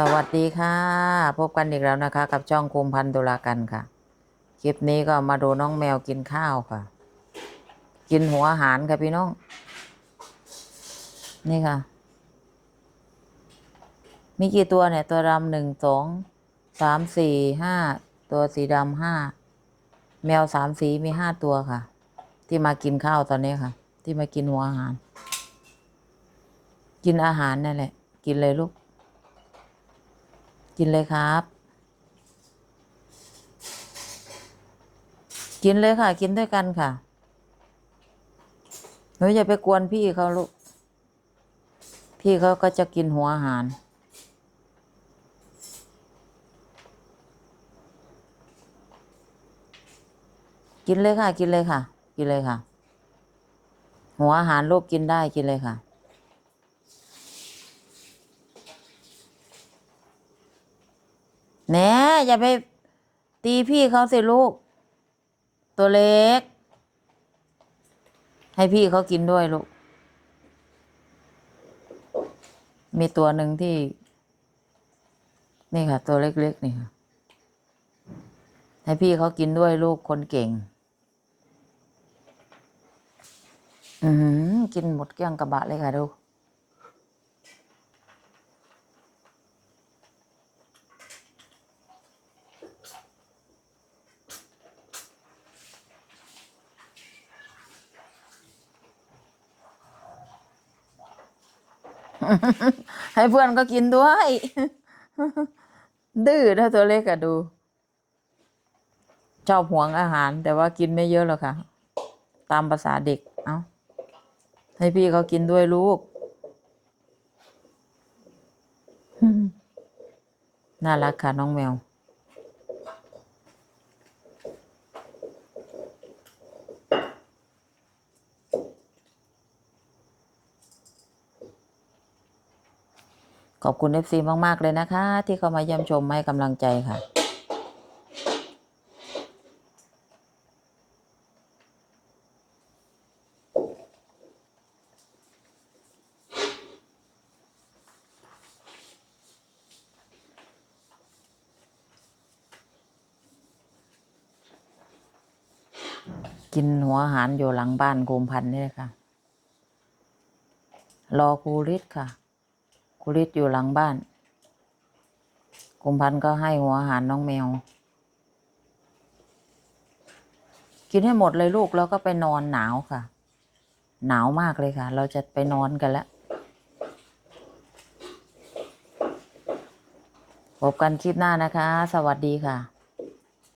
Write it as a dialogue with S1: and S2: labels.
S1: สวัสดีค่ะ พบกันอีกแล้วนะคะ กับช่องคุมพันธุลากันค่ะ คลิปนี้ก็มาดูน้องแมวกินข้าวค่ะ กินหัวอาหารค่ะพี่น้อง นี่ค่ะ มีกี่ตัวเนี่ย ตัวดำหนึ่งสองสามสี่ห้าตัวสีดำห้าแมวสามสีมีห้าตัวค่ะ ที่มากินข้าวตอนนี้ค่ะ ที่มากินหัวอาหาร กินอาหารนั่นแหละ กินเลยลูก กินเลยครับ กินเลยค่ะ กินด้วยกันค่ะหนูอย่าไปกวนพี่เขาลูก พี่เขาก็จะกินหัวอาหาร กินเลยค่ะ กินเลยค่ะ กินเลยค่ะ หัวอาหารลูกกินได้กินเลยค่ะ แหน่อย่าไปตีพี่เขาสิลูก ตัวเล็ก ให้พี่เขากินด้วยลูก มีตัวหนึ่งที่ นี่ค่ะ ตัวเล็กๆนี่ค่ะ ให้พี่เขากินด้วยลูกคนเก่ง อือหือกินหมดเกลี้ยงกระบะเลยค่ะดู ให้เพื่อนก็กินด้วย ดื้อถ้าตัวเล็กอะดู ชอบหวงอาหาร แต่ว่ากินไม่เยอะหรอกค่ะ ตามภาษาเด็ก เอาให้พี่เขากินด้วยลูก น่ารักค่ะน้องแมว ขอบคุณเอฟซีมาก ๆ เลยนะคะ ที่เข้ามาเยี่ยมชมให้กำลังใจค่ะ กินหัวอาหารอยู่หลังบ้านกุมพันธ์นี่เลยค่ะ รอครูฤทธิ์ค่ะ คุริศอยู่หลังบ้านกุมพันธ์ก็ให้หัวอาหารน้องแมว กินให้หมดเลยลูกแล้วก็ไปนอนหนาวค่ะ หนาวมากเลยค่ะ เราจะไปนอนกันแล้วพบกันคลิปหน้านะคะ สวัสดีค่ะ